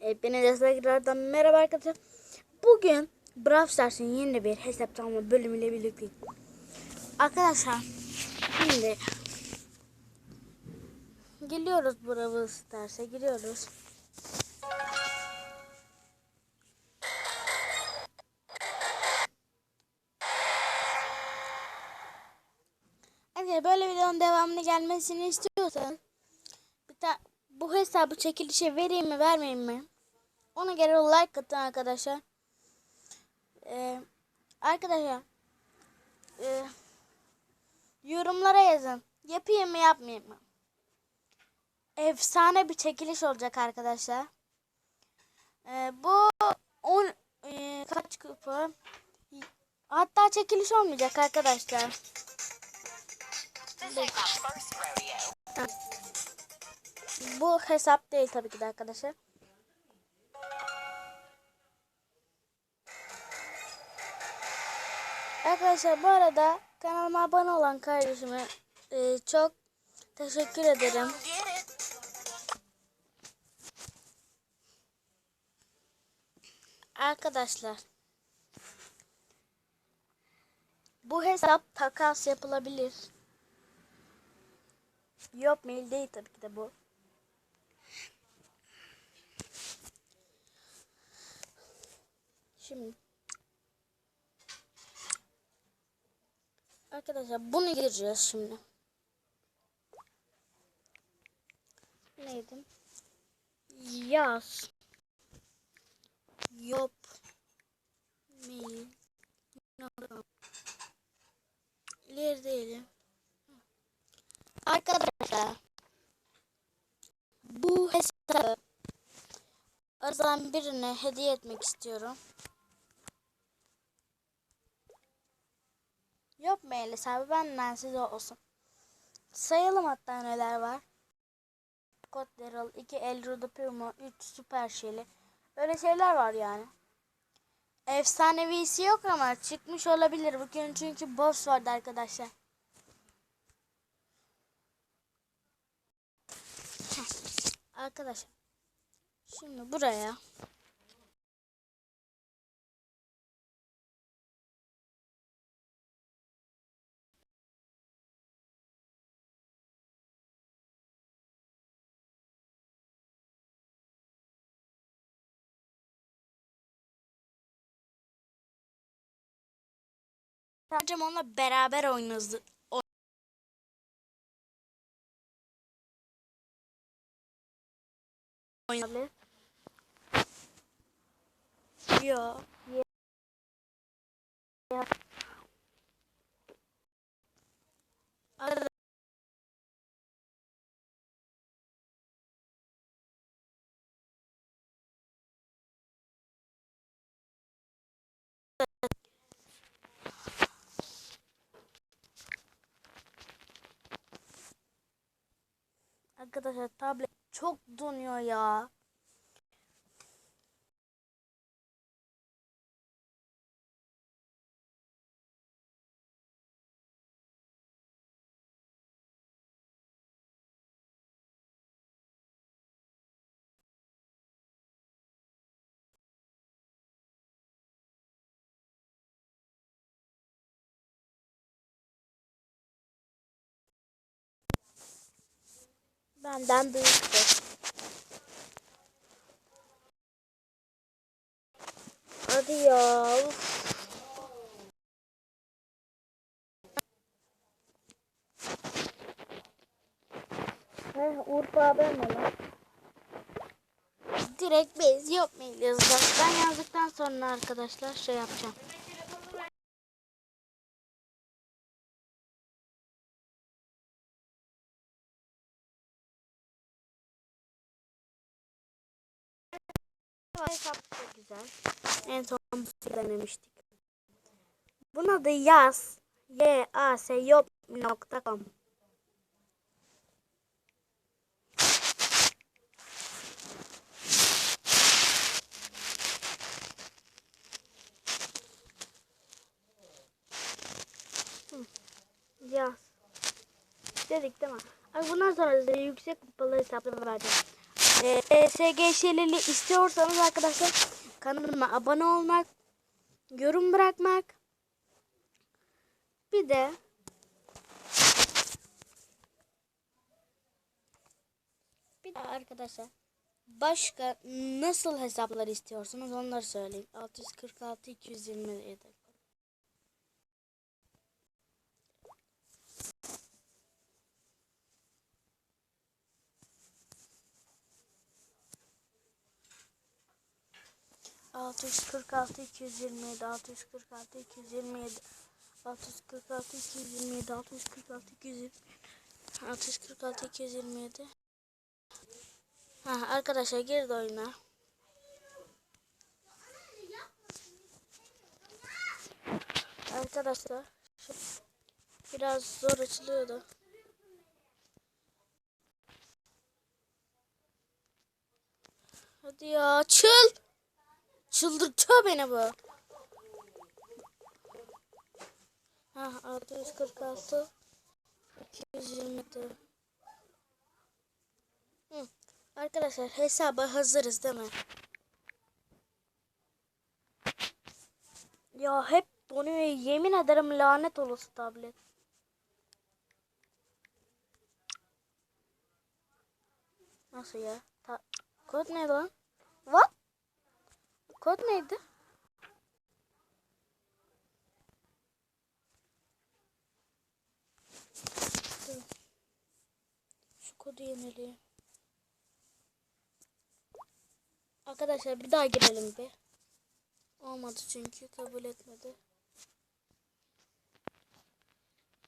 Hepinize tekrardan merhaba arkadaşlar. Bugün Brawl Stars'ın yeni bir hesaplanma bölümüyle birlikteyim. Arkadaşlar şimdi geliyoruz Brawl Stars'a giriyoruz. Eğer böyle videonun devamını gelmesini istiyorsan bir bu hesabı çekilişe vereyim mi vermeyeyim mi? Ona göre like atın arkadaşlar. Ee, arkadaşlar ee, yorumlara yazın. Yapayım mı yapmayayım mı? Efsane bir çekiliş olacak arkadaşlar. Ee, bu 10 ee, kaç kupa? Hatta çekiliş olmayacak arkadaşlar. Bu hesap değil tabii ki de arkadaşlar. Arkadaşlar bu arada kanalıma abone olan kardeşime e, çok teşekkür ederim. Arkadaşlar bu hesap takas yapılabilir. Yok mail değil tabii ki de bu. Şimdi Arkadaşlar bunu gireceğiz şimdi. Neydi? Yaz. Yop. Mail. İleri değilim. Arkadaşlar bu hesabı aradan birine hediye etmek istiyorum. Yok mail hesabı benden size olsun. Sayalım hatta neler var. Kod Daryl, 2 El Rudo Primo, 3 Süper Şeli. Öyle şeyler var yani. Efsanevisi yok ama çıkmış olabilir. Bugün çünkü boss vardı arkadaşlar. Heh. Arkadaşlar. Şimdi buraya Sadece onunla beraber oynarız. Oynayabilir. Yo. Ya. Arkadaşlar tablet çok donuyor ya. Benden büyüktür. Hadi ya. Heh, Urfa ben ona. Direkt bez yazacağız. Ben yazdıktan sonra arkadaşlar şey yapacağım. Güzel. En son denemiştik. Buna da yaz. Y A S yop.com Yaz. Dedik değil mi? Ay bundan sonra size yüksek kupalı hesapları vereceğim. e, ESG şeyleri istiyorsanız arkadaşlar kanalıma abone olmak, yorum bırakmak bir de bir de arkadaşlar başka nasıl hesaplar istiyorsunuz onları söyleyeyim. 646 227 646 227 646 227 646 227 646 227 646 227 Ha arkadaşlar girdi oyuna. Arkadaşlar biraz zor açılıyordu. Hadi ya açıl. Çıldırtıyor beni bu. Ha 646 224 Hı. Arkadaşlar hesaba hazırız değil mi? Ya hep donuyor. Yemin ederim lanet olası tablet. Nasıl ya? Ta Kod ne lan? What? Kod neydi? Şu kodu yenileyim. Arkadaşlar bir daha girelim bir. Olmadı çünkü kabul etmedi.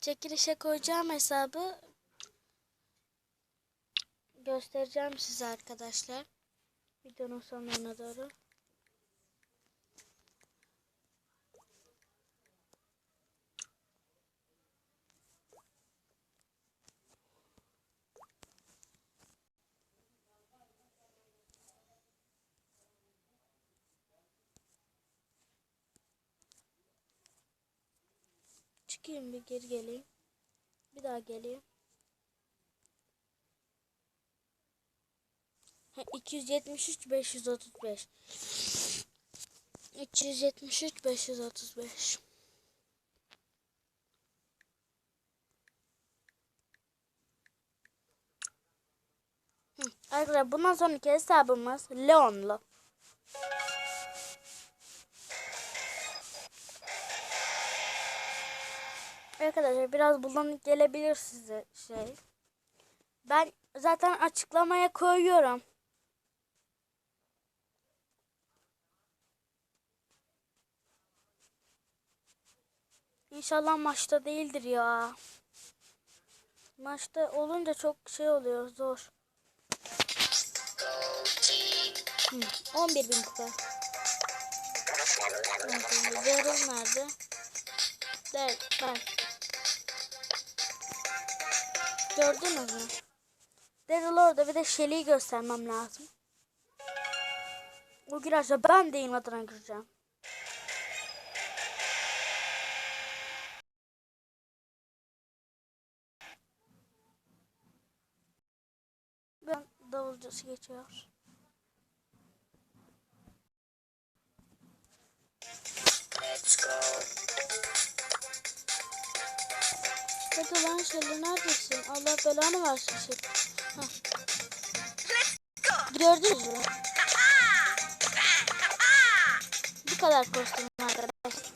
Çekilişe koyacağım hesabı göstereceğim size arkadaşlar. Videonun sonuna doğru. Çıkayım bir geri geleyim. Bir daha geleyim. Ha, 273 535 273 535 Hı, Arkadaşlar bundan sonraki hesabımız Leon'lu. Arkadaşlar biraz bulanık gelebilir size şey. Ben zaten açıklamaya koyuyorum. İnşallah maçta değildir ya. Maçta olunca çok şey oluyor zor. Hı, 11 bin kupa. Zerrin nerede? Der, ver. Gördünüz mü? Daryl orada bir de Shelly'i göstermem lazım. O girerse ben de inadına gireceğim. Ben davulcusu geçiyor. Let's go. Hadi lan Shelly neredesin? Allah belanı versin. Hah. Gördünüz mü? Bu kadar kostüm arkadaşlar.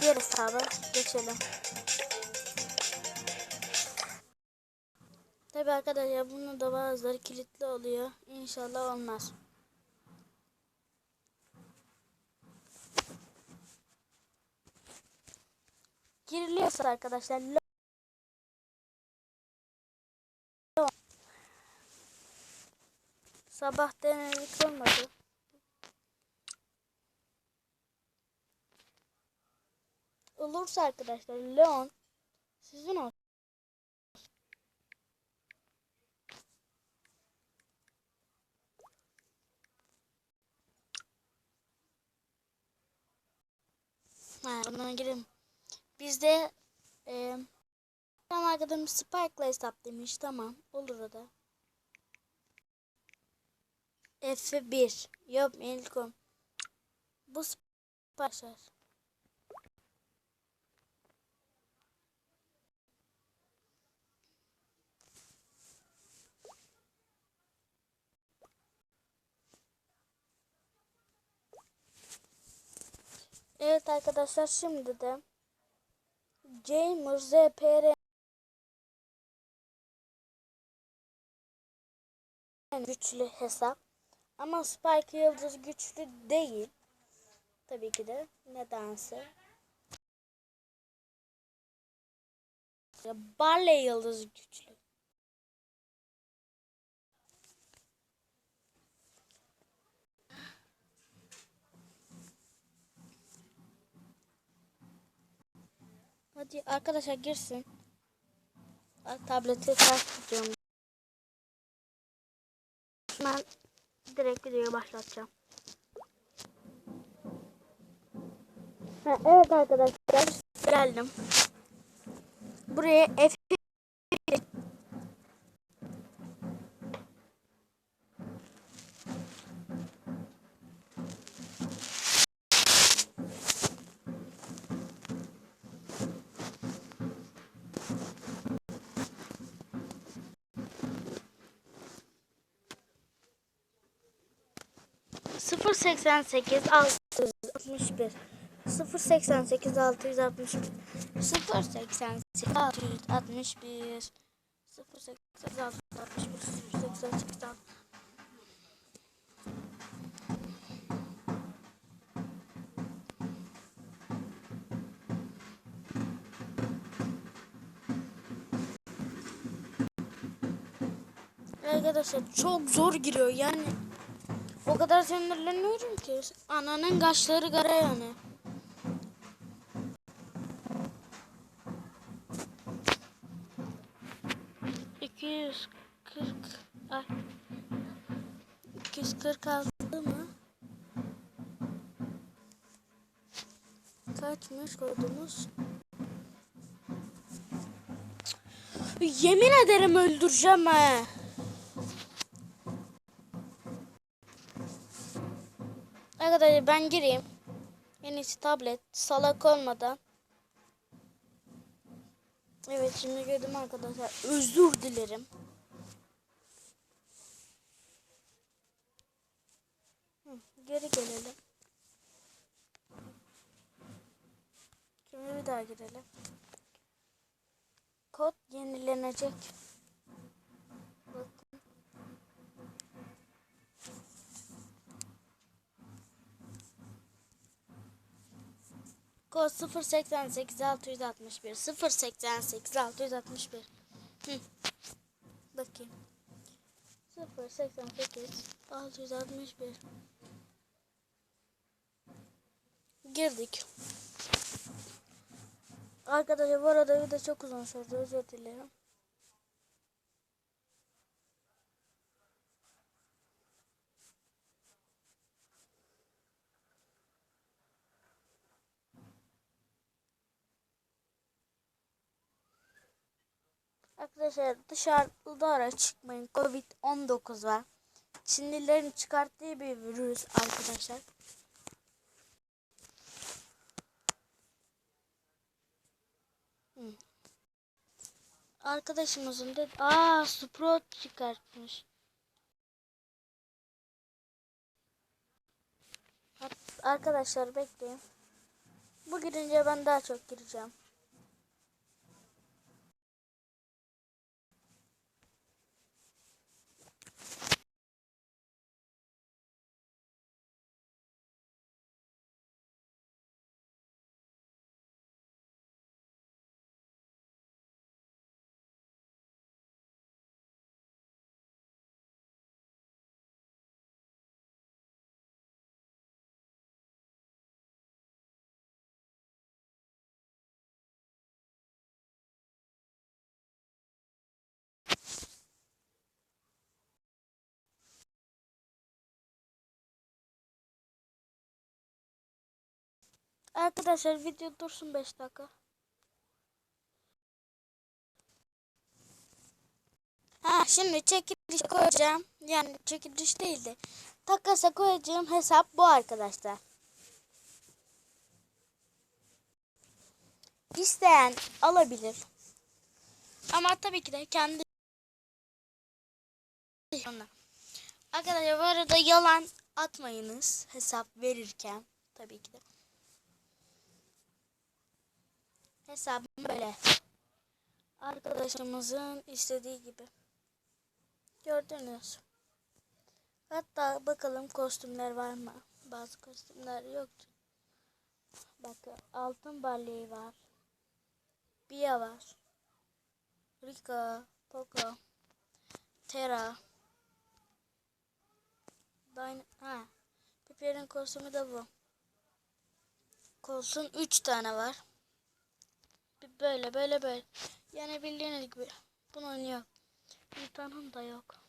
Diğer hesaba geçelim. Tabi arkadaşlar bunun da bazıları kilitli oluyor. İnşallah olmaz. Giriliyorsa arkadaşlar Sabah denedik olmadı. Olursa arkadaşlar Leon sizin olsun. Ha, ona girelim. Bizde e, arkadaşım Spike'la hesap demiş. Tamam olur o da. F1. Yok Milkom. Bu başlar. Evet arkadaşlar şimdi de Gamer ZPR güçlü hesap. Ama Spike Yıldız güçlü değil. Tabii ki de nedense. Barley Yıldız güçlü. Hadi arkadaşlar girsin. Tableti ters. Ben direkt videoyu başlatacağım. Ha, evet arkadaşlar geldim. Buraya F 088 661 088 661 088 661 088 661 088 Arkadaşlar çok zor giriyor yani. O kadar sinirleniyorum ki. Ananın kaşları kara yani. İki yüz kırk ay. İki yüz kırk altı mı? Kaçmış kodumuz? Yemin ederim öldüreceğim ha. Arkadaşlar ben gireyim. En iyisi tablet. Salak olmadan. Evet şimdi girdim arkadaşlar. Özür dilerim. Hı, geri gelelim. Şimdi bir daha girelim. Kod yenilenecek. Kod 088 661 088 661 Hı. Bakayım. 088 661 Girdik. Arkadaşlar bu arada video çok uzun sürdü. Özür dilerim Arkadaşlar dışarıda çıkmayın. Covid-19 var. Çinlilerin çıkarttığı bir virüs arkadaşlar. Hı. Arkadaşımızın da aa Sprout çıkartmış. Ar- Arkadaşlar bekleyin. Bu girince ben daha çok gireceğim. Arkadaşlar video dursun 5 dakika. Ha şimdi çekiliş koyacağım. Yani çekiliş değil de takasa koyacağım hesap bu arkadaşlar. İsteyen alabilir. Ama tabii ki de kendi. Arkadaşlar bu arada yalan atmayınız hesap verirken tabii ki de. Hesabım böyle. Arkadaşımızın istediği gibi. Gördünüz. Hatta bakalım kostümler var mı? Bazı kostümler yoktu. Bakın altın balleği var. Bia var. Rika, Poco, Terra. Dyna ha. Piper'in kostümü de bu. Kolsun 3 tane var. Böyle böyle böyle. Yani bildiğiniz gibi. Bunun yok. Nita'nın da yok.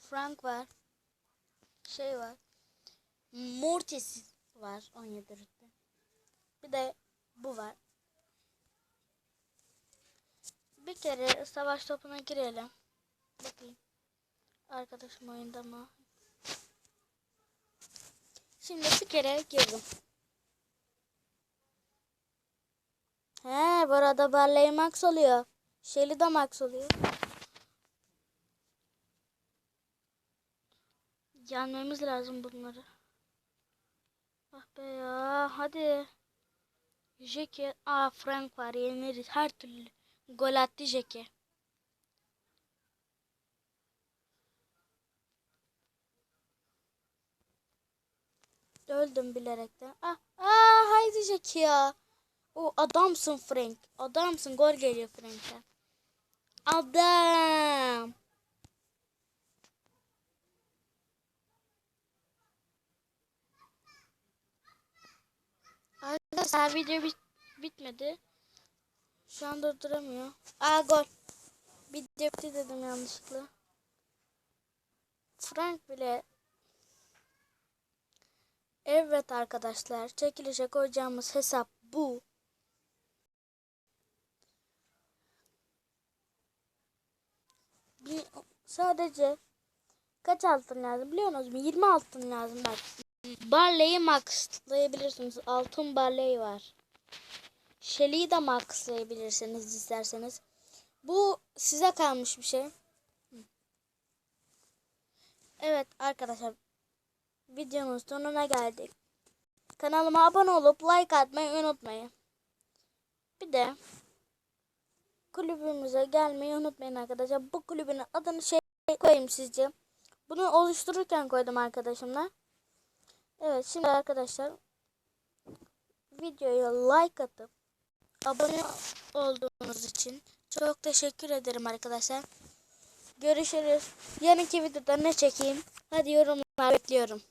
Frank var. Şey var. Mortis var 17 rütbe. Bir de bu var. Bir kere savaş topuna girelim. Bakayım. Arkadaşım oyunda mı? Şimdi bir kere girdim. He, bu arada Barley Max oluyor. Shelly de Max oluyor. Yenmemiz lazım bunları. Ah be ya, hadi. Jeke, aa Frank var, yeneriz her türlü. Gol attı Jeke. Öldüm bilerekten. Ah, ah haydi Jackie ya. O adamsın Frank. Adamsın. Gol geliyor Frank'ten. Adam. Arkadaşlar video bit bitmedi. Şu an durduramıyor. Aa gol. Video bitti dedim yanlışlıkla. Frank bile Evet arkadaşlar, çekilişe koyacağımız hesap bu. Bir, sadece kaç altın lazım biliyor musunuz? 20 altın lazım bak. Barley'i maxlayabilirsiniz. Altın barley var. Shelly'i de maxlayabilirsiniz isterseniz. Bu size kalmış bir şey. Evet arkadaşlar videonun sonuna geldik. Kanalıma abone olup like atmayı unutmayın. Bir de kulübümüze gelmeyi unutmayın arkadaşlar. Bu kulübün adını şey koyayım sizce. Bunu oluştururken koydum arkadaşımla. Evet şimdi arkadaşlar videoya like atıp abone olduğunuz için çok teşekkür ederim arkadaşlar. Görüşürüz. Yarınki videoda ne çekeyim? Hadi yorumlar bekliyorum.